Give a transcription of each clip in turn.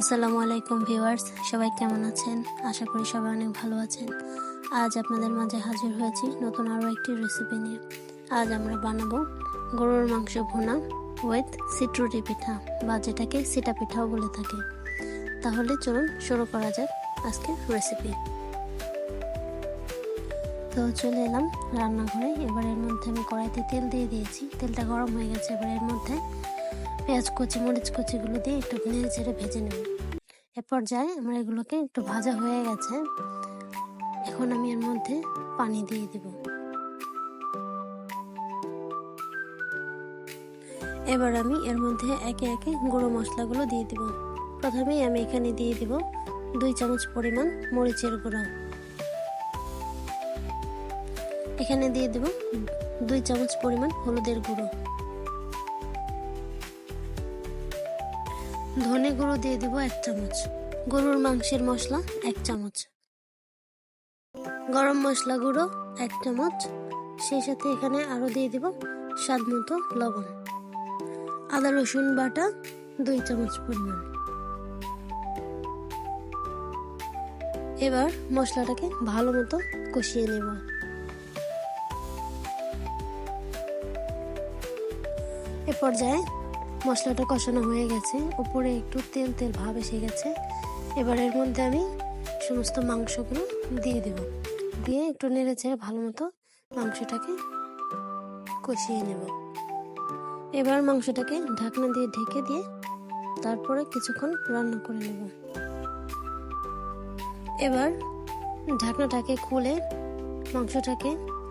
আসসালামু আলাইকুম ভিউয়ার্স, সবাই কেমন আছেন? আশা করি সবাই অনেক ভালো আছেন। আজ আপনাদের মাঝে হাজির হয়েছি নতুন আরও একটি রেসিপি নিয়ে। আজ আমরা বানাবো গরুর মাংস ভুনা উইথ সিটরুটি পিঠা, বা যেটাকে সিটা পিঠাও বলে থাকে। তাহলে চলুন শুরু করা যাক আজকের রেসিপি তো চলে এলাম রান্নাঘরে। এবার এর মধ্যে আমি কড়াইতে তেল দিয়ে দিয়েছি। তেলটা গরম হয়ে গেছে। এবার এর মধ্যে পেঁয়াজ কুচি, মরিচ কুচিগুলো দিয়ে একটু নেড়ে ছেড়ে ভেজে নেব। এরপর যাই আমার এগুলোকে একটু ভাজা হয়ে গেছে। এখন আমি এর মধ্যে পানি দিয়ে দিব। এবার আমি এর মধ্যে একে একে গুঁড়ো মশলাগুলো দিয়ে দিব। প্রথমেই আমি এখানে দিয়ে দিব দুই চামচ পরিমাণ মরিচের গুঁড়ো। এখানে দিয়ে দেব দুই চামচ পরিমাণ হলুদের গুঁড়ো। ধনে গুঁড়ো দিয়ে দিব এক চামচ। গরুর মাংসের মশলা এক চামচ। গরম মশলা গুঁড়ো এক চামচ। সেই সাথে এখানে আরও দিয়ে দিব স্বাদ মতো লবণ। আদা, রসুন বাটা দুই চামচ পরিমাণ। এবার মশলাটাকে ভালো মতো কষিয়ে নেব। এ পর্যায়ে মশলাটা কষানো হয়ে গেছে। উপরে একটু তেল তেল ভাব এসে গেছে। এবার এর মধ্যে আমি সমস্ত মাংসগুলো দিয়ে দেব। দিয়ে একটু নেড়ে চেড়ে ভালো মতো মাংসটাকে কষিয়ে নেব। এবার মাংসটাকে ঢাকনা দিয়ে ঢেকে দিয়ে তারপরে কিছুক্ষণ রান্না করে নেব। এবার ঢাকনাটাকে খুলে মাংসটাকে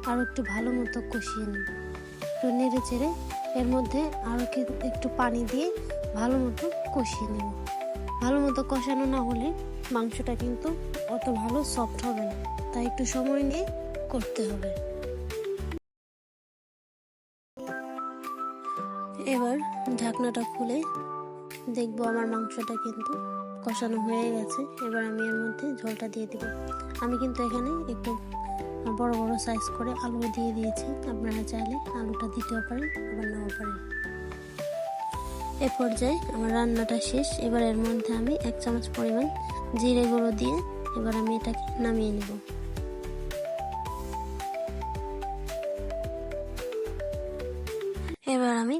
আরও একটু ভালো মতো কষিয়ে নেব। একটু নেড়ে চেড়ে এর মধ্যে আরও একটু পানি দিয়ে ভালো মতো কষিয়ে নেব। ভালো মতো কষানো না হলে মাংসটা কিন্তু অত ভালো সফট হবে না। তাই একটু সময় নিয়ে করতে হবে। এবার ঢাকনাটা খুলে দেখব আমার মাংসটা কিন্তু কষানো হয়ে গেছে। এবার আমি এর মধ্যে ঝোলটা দিয়ে দিব। আমি কিন্তু এখানে একটু বড় বড় সাইজ করে আলু দিয়ে দিয়েছি। আপনারা চাইলে আলুটা দিতেও পারেন, আবার নাও পারেন। এ পর্যায়ে আমার রান্নাটা শেষ। এবার এর মধ্যে আমি এক চামচ পরিমাণ জিরে গুঁড়ো দিয়ে এবার আমি এটাকে নামিয়ে নেব। এবার আমি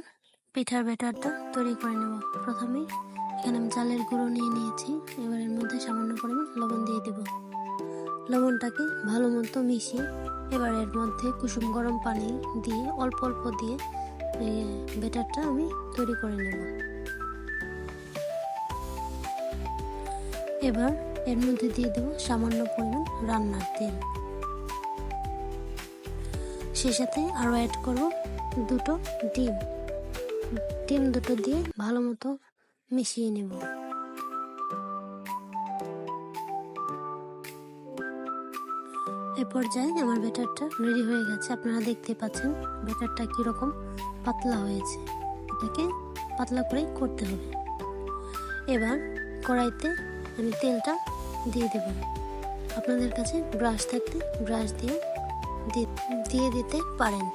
পিঠার ব্যাটারটা তৈরি করে নেব। প্রথমে এখানে আমি চালের গুঁড়ো নিয়ে নিয়েছি। এবার এর মধ্যে সামান্য পরিমাণ লবণ দিয়ে দেবো। লবণটাকে ভালো মতো মিশিয়ে এবার এর মধ্যে কুসুম গরম পানি দিয়ে অল্প অল্প দিয়ে বেটারটা আমি তৈরি করে নেব। এবার এর মধ্যে দিয়ে দেব সামান্য পরিমাণ রান্নার তেল। সে সাথে আরও অ্যাড করব দুটো ডিম। ডিম দুটো দিয়ে ভালো মতো মিশিয়ে নেব। এ পর্যায়ে আমার ব্যাটারটা রেডি হয়ে গেছে। আপনারা দেখতে পাচ্ছেন ব্যাটারটা কীরকম পাতলা হয়েছে। এটাকে পাতলা করেই করতে হবে। এবার কড়াইতে আমি তেলটা দিয়ে দেব। আপনাদের কাছে ব্রাশ থাকতে ব্রাশ দিয়ে দিয়ে দিতে পারেন।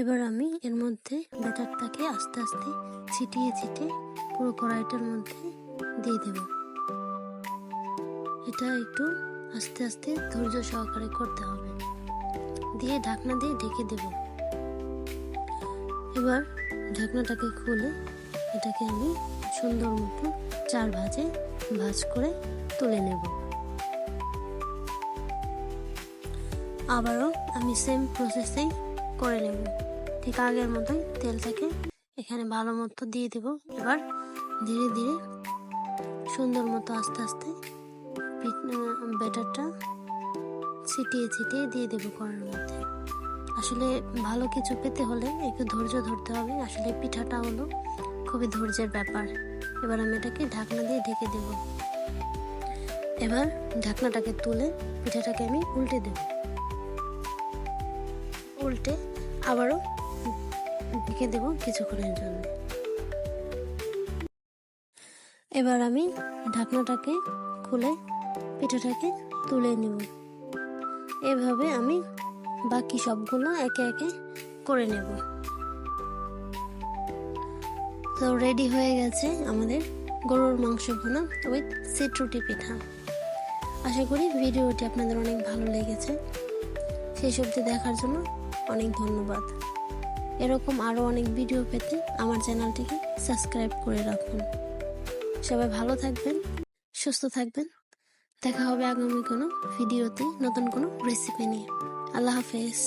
এবার আমি এর মধ্যে ব্যাটারটাকে আস্তে আস্তে ছিটিয়ে ছিটিয়ে পুরো কড়াইটার মধ্যে দিয়ে দেব। এটা একটু আস্তে আস্তে ধৈর্য সহকারে করতে হবে। দিয়ে ঢাকনা দিয়ে ঢেকে দেব। এবার ঢাকনাটাকে খুলে এটাকে আমি সুন্দর মতো চার ভাজে ভাজ করে তুলে নেব। আবারও আমি সেম প্রসেসেই করে নেব। ঠিক আগের মতোই তেলটাকে এখানে ভালো মতো দিয়ে দেব। এবার ধীরে ধীরে সুন্দর মতো আস্তে আস্তে ব্যাটারটা ছিটিয়ে ছিটিয়ে দিয়ে দেবো করার মধ্যে। আসলে ভালো কিছু পেতে হলে একটু ধৈর্য ধরতে হবে। আসলে পিঠাটা হলো খুবই ধৈর্যের ব্যাপার। এবার আমি এটাকে ঢাকনা দিয়ে ঢেকে দেব। এবার ঢাকনাটাকে তুলে পিঠাটাকে আমি উল্টে দেব। উল্টে আবারও ঢেকে দেব কিছুক্ষণের জন্য। এবার আমি ঢাকনাটাকে খুলে পিঠাটাকে তুলে নেব। এভাবে আমি বাকি সবগুলো একে একে করে নেব। তো রেডি হয়ে গেছে আমাদের গরুর মাংস ভুনা উইথ সিটরুটি পিঠা। আশা করি ভিডিওটি আপনাদের অনেক ভালো লেগেছে। সেই সবজি দেখার জন্য অনেক ধন্যবাদ। এরকম আরও অনেক ভিডিও পেতে আমার চ্যানেলটিকে সাবস্ক্রাইব করে রাখুন। সবাই ভালো থাকবেন, সুস্থ থাকবেন। দেখা হবে আগামী কোনো ভিডিওতে নতুন কোনো রেসিপি নিয়ে। আল্লাহ হাফেজ।